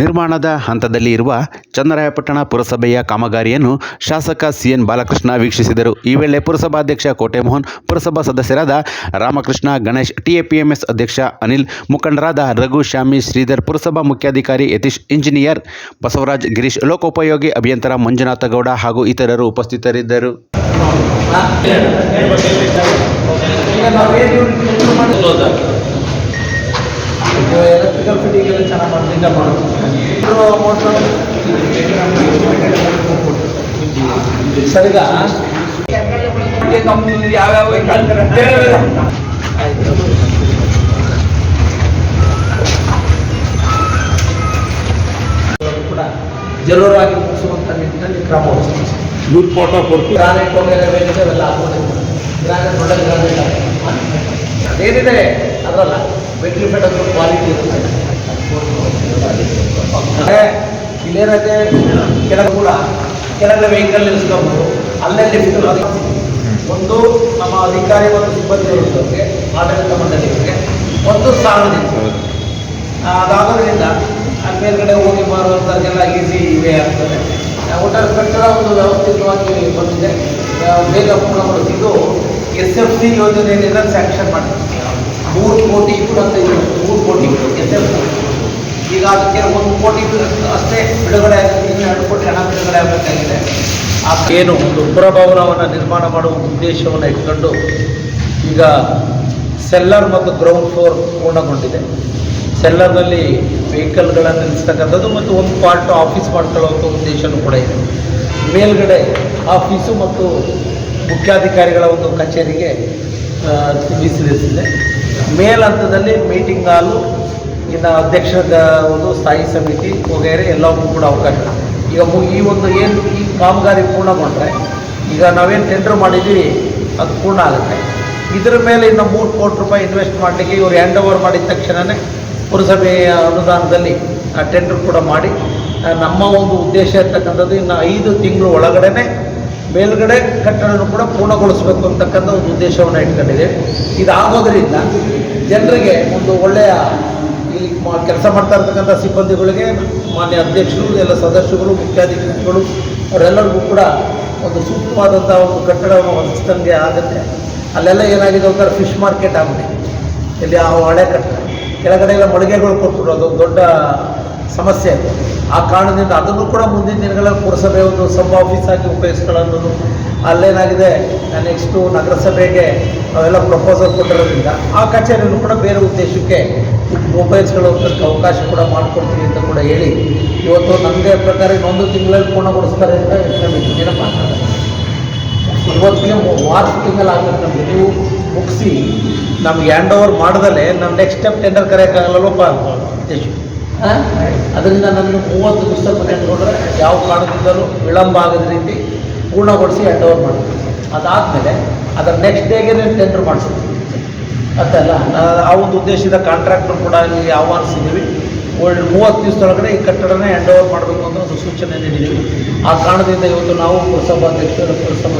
ನಿರ್ಮಾಣದ ಹಂತದಲ್ಲಿ ಇರುವ ಚನ್ನರಾಯಪಟ್ಟಣ ಪುರಸಭೆಯ ಕಾಮಗಾರಿಯನ್ನು ಶಾಸಕ ಸಿಎನ್ ಬಾಲಕೃಷ್ಣ ವೀಕ್ಷಿಸಿದರು. ಈ ವೇಳೆ ಪುರಸಭಾಧ್ಯಕ್ಷ ಕೋಟೆಮೋಹನ್, ಪುರಸಭಾ ಸದಸ್ಯರಾದ ರಾಮಕೃಷ್ಣ, ಗಣೇಶ್, ಟಿಎಪಿಎಂಎಸ್ ಅಧ್ಯಕ್ಷ ಅನಿಲ್, ಮುಖಂಡರಾದ ರಘು ಶ್ಯಾಮಿ, ಶ್ರೀಧರ್, ಪುರಸಭಾ ಮುಖ್ಯಾಧಿಕಾರಿ ಯತೀಶ್, ಇಂಜಿನಿಯರ್ ಬಸವರಾಜ್, ಗಿರೀಶ್, ಲೋಕೋಪಯೋಗಿ ಅಭಿಯಂತರ ಮಂಜುನಾಥ ಗೌಡ ಹಾಗೂ ಇತರರು ಉಪಸ್ಥಿತರಿದ್ದರು. ಎಲೆಕ್ಟ್ರಿಕಲ್ ಫಿಟ್ಟಿಂಗ್ ಎಲ್ಲ ಚೆನ್ನಾಗಿ ಮಾಡ್ತಿದ್ದ ಸರಿಗ ಕಂಪ್ನಿ ಯಾವ್ಯಾವ ಆಯ್ತು ಕೂಡ ಜರೂರಾಗಿ ಮುಗಿಸುವಂಥ ನಿಟ್ಟಿನಲ್ಲಿ ಕ್ರಮ ವಹಿಸ್ತೀವಿ ಯೂತ್ ಫೋಟೋ ಕೊಡ್ತೀವಿ. ಗ್ರಾನೈಟ್ ವಗೈರೆ ಬೇಕಿದೆ ಅವೆಲ್ಲ ಹಾಕೊಂಡಿದ್ದೀವಿ ಗ್ರಾನೈಟ್ ಒಳ್ಳೆ ಗ್ರಾನೈಟ್ ಅದೇನಿದೆ? ಅದರಲ್ಲ ಮೆಟ್ರಿಫೆಟ್ ಅದು ಕ್ವಾಲಿಟಿ ಇರುತ್ತೆ ಇಲ್ಲೇನಕ್ಕೆ ಕೆಳಗೆ ಕೂಡ ಕೆಳಗಡೆ ವೆಹಿಕಲ್ ನಿಲ್ಲಿಸ್ಕೊಂಡು ಅಲ್ಲೇ ಲಿಫ್ಟ್ ಒಂದು ನಮ್ಮ ಅಧಿಕಾರಿ ಮತ್ತು ಸಿಬ್ಬಂದಿ ವೃತ್ತಕ್ಕೆ ಆಡಳಿತ ಮಂಡಳಿಯವರಿಗೆ ಒಂದು ಸಾರ್ವಜನಿಕ ಅದಾಗೋದ್ರಿಂದ ಅಲ್ಲಿ ಮೇಲ್ಗಡೆ ಹೋಗಿ ಮಾರುವಂಥದ್ದೆಲ್ಲ ಈಸಿ ಇವೆ ಆಗ್ತದೆ ಒಟ್ಟಾರೆ ಕಟ್ಟಡ ಒಂದು ವ್ಯವಸ್ಥಿತವಾಗಿ ಬಂದಿದೆ ಬೇಗ ಪೂರ್ಣಗೊಳಿಸಿದ್ದು ಎಸ್ ಎಫ್ ಸಿ ಯೋಜನೆಯಿಂದ ಸ್ಯಾಂಕ್ಷನ್ ಮಾಡಿದೆ ಮೂರು ಕೋಟಿ ಇಪ್ಪತ್ತೈದು ಮೂರು ಕೋಟಿ ಎಸ್ ಈಗ ಅದಕ್ಕೆ ಒಂದು ಕೋಟಿ ಅಷ್ಟೇ ಬಿಡುಗಡೆ ಎರಡು ಕೋಟಿ ಹಣ ಬಿಡುಗಡೆ ಆಗಬೇಕಾಗಿದೆ ಆ ಏನು ಒಂದು ಪುರಭವನವನ್ನು ನಿರ್ಮಾಣ ಮಾಡುವ ಉದ್ದೇಶವನ್ನು ಇಟ್ಕೊಂಡು ಈಗ ಸೆಲ್ಲರ್ ಮತ್ತು ಗ್ರೌಂಡ್ ಫ್ಲೋರ್ ಪೂರ್ಣಗೊಂಡಿದೆ. ಸೆಲ್ಲರ್ನಲ್ಲಿ ವೆಹಿಕಲ್ಗಳನ್ನು ನಿಲ್ಲಿಸ್ತಕ್ಕಂಥದ್ದು ಮತ್ತು ಒಂದು ಪಾರ್ಟ್ ಆಫೀಸ್ ಮಾಡ್ಕೊಳ್ಳುವಂಥ ಉದ್ದೇಶವೂ ಕೂಡ ಇದೆ. ಮೇಲ್ಗಡೆ ಆಫೀಸು ಮತ್ತು ಮುಖ್ಯಾಧಿಕಾರಿಗಳ ಒಂದು ಕಚೇರಿಗೆ ಆ, ಮೀಸಲಿರಿಸಿದೆ ಮೇಲ್ಹಂತದಲ್ಲಿ ಮೀಟಿಂಗ್ ಹಾಲು ಇನ್ನು ಅಧ್ಯಕ್ಷರ ಒಂದು ಸ್ಥಾಯಿ ಸಮಿತಿ ವಗೈರೆ ಎಲ್ಲವಕ್ಕೂ ಕೂಡ ಅವಕಾಶ. ಈಗ ಈ ಒಂದು ಏನು ಈ ಕಾಮಗಾರಿ ಪೂರ್ಣಗೊಂಡ್ರೆ ಈಗ ನಾವೇನು ಟೆಂಡರ್ ಮಾಡಿದ್ದೀವಿ, ಅದು ಪೂರ್ಣ ಆಗುತ್ತೆ. ಇದರ ಮೇಲೆ ಇನ್ನು ಮೂರು ಕೋಟಿ ರೂಪಾಯಿ ಇನ್ವೆಸ್ಟ್ ಮಾಡಲಿಕ್ಕೆ ಇವರು ಹ್ಯಾಂಡ್ ಓವರ್ ಮಾಡಿದ ತಕ್ಷಣವೇ ಪುರಸಭೆಯ ಅನುದಾನದಲ್ಲಿ ಟೆಂಡರ್ ಕೂಡ ಮಾಡಿ ನಮ್ಮ ಒಂದು ಉದ್ದೇಶ ಇರ್ತಕ್ಕಂಥದ್ದು ಇನ್ನು ಐದು ತಿಂಗಳು ಒಳಗಡೆನೆ ಮೇಲ್ಗಡೆ ಕಟ್ಟಡವನ್ನು ಕೂಡ ಪೂರ್ಣಗೊಳಿಸಬೇಕು ಅಂತಕ್ಕಂಥ ಒಂದು ಉದ್ದೇಶವನ್ನು ಇಟ್ಕೊಂಡಿದೆ. ಇದಾಗೋದ್ರಿಂದ ಜನರಿಗೆ ಒಂದು ಒಳ್ಳೆಯ ಇಲ್ಲಿ ಕೆಲಸ ಮಾಡ್ತಾ ಇರ್ತಕ್ಕಂಥ ಸಿಬ್ಬಂದಿಗಳಿಗೆ ಮಾನ್ಯ ಅಧ್ಯಕ್ಷರು, ಎಲ್ಲ ಸದಸ್ಯರು ಮುಖ್ಯಾಧಿಕಾರಿಗಳು ಅವರೆಲ್ಲರಿಗೂ ಕೂಡ ಒಂದು ಸೂಕ್ತವಾದಂಥ ಒಂದು ಕಟ್ಟಡವನ್ನು ಹೊಂದಿಸ್ದಂಗೆ ಆಗುತ್ತೆ. ಅಲ್ಲೆಲ್ಲ ಏನಾಗಿದೆ ಒಂಥರ ಫಿಶ್ ಮಾರ್ಕೆಟ್ ಆಗಿದೆ ಇಲ್ಲಿ ಆ ಹಳೆ ಕಟ್ಟಡ. ಕೆಳಗಡೆ ಎಲ್ಲ ಮಳಿಗೆಗಳು ಕೊಟ್ಬಿಡೋದು, ದೊಡ್ಡ ಸಮಸ್ಯೆ ಅದು. ಆ ಕಾರಣದಿಂದ ಅದನ್ನು ಕೂಡ ಮುಂದಿನ ದಿನಗಳಲ್ಲಿ ಪುರಸಭೆ ಒಂದು ಸಬ್ ಆಫೀಸ್ ಆಗಿ ಉಪಯೋಗಿಸ್ಕೊಳ್ಳೋದು ಅಲ್ಲೇನಾಗಿದೆ? ನೆಕ್ಸ್ಟು ನಗರಸಭೆಗೆ ಅವೆಲ್ಲ ಪ್ರಪೋಸಲ್ ಕೊಟ್ಟಿರೋದ್ರಿಂದ ಆ ಕಚೇರಿಯನ್ನು ಕೂಡ ಬೇರೆ ಉದ್ದೇಶಕ್ಕೆ ಉಪಯೋಗಿಸ್ಕೊಳ್ಳೋದಕ್ಕೆ ಅವಕಾಶ ಕೂಡ ಮಾಡಿಕೊಡ್ತೀವಿ ಅಂತ ಕೂಡ ಹೇಳಿ ಇವತ್ತು ನಮಗೆ ಪ್ರಕಾರ ಇನ್ನೊಂದು ತಿಂಗಳಲ್ಲಿ ಪೂರ್ಣಗೊಳಿಸ್ತಾರೆ ಅಂತ ಹೇಳ್ಕೊಂಡಿದ್ದೀನಿ ಏನಪ್ಪ ಇವತ್ತಿಗೆ ಮಾರ್ಚ್ ತಿಂಗಳು ಆಗಬೇಕು ನಮಗೆ. ನೀವು ಮುಗಿಸಿ ನಮ್ಗೆ ಹ್ಯಾಂಡ್ ಓವರ್ ಮಾಡ್ದಲೇ ನಮ್ಮ ನೆಕ್ಸ್ಟ್ ಸ್ಟೆಪ್ ಟೆಂಡರ್ ಕರೆಯೋಕ್ಕಾಗಲ್ಲಪ್ಪ ಉದ್ದೇಶ ಅದರಿಂದ ನಾನು ಮೂವತ್ತು ಪುಸ್ತಕ ತೆಗೆದುಕೊಂಡ್ರೆ ಯಾವ ಕಾರಣದಿಂದಲೂ ವಿಳಂಬ ಆಗದ ರೀತಿ ಪೂರ್ಣಗೊಳಿಸಿ ಹ್ಯಾಂಡ್ ಓವರ್ ಮಾಡ್ತೀನಿ. ಅದಾದಮೇಲೆ ಅದರ ನೆಕ್ಸ್ಟ್ ಡೇಗೆ ಟೆಂಡರ್ ಮಾಡಿಸ್ತೀನಿ ಅಂತಲ್ಲ ಆ ಒಂದು ಉದ್ದೇಶದ ಕಾಂಟ್ರಾಕ್ಟರ್ ಕೂಡ ಇಲ್ಲಿ ಆಹ್ವಾನಿಸಿದ್ದೀವಿ. ಒಳ್ಳೆ ಮೂವತ್ತು ದಿವಸದೊಳಗಡೆ ಈ ಕಟ್ಟಡನೇ ಹ್ಯಾಂಡ್ ಓವರ್ ಮಾಡಬೇಕು ಅಂತ ಒಂದು ಸೂಚನೆ ನೀಡಿದ್ದೀವಿ. ಆ ಕಾರಣದಿಂದ ಇವತ್ತು ನಾವು ಪುರಸಭಾಧ್ಯಕ್ಷರು, ಪುರಸಭಾ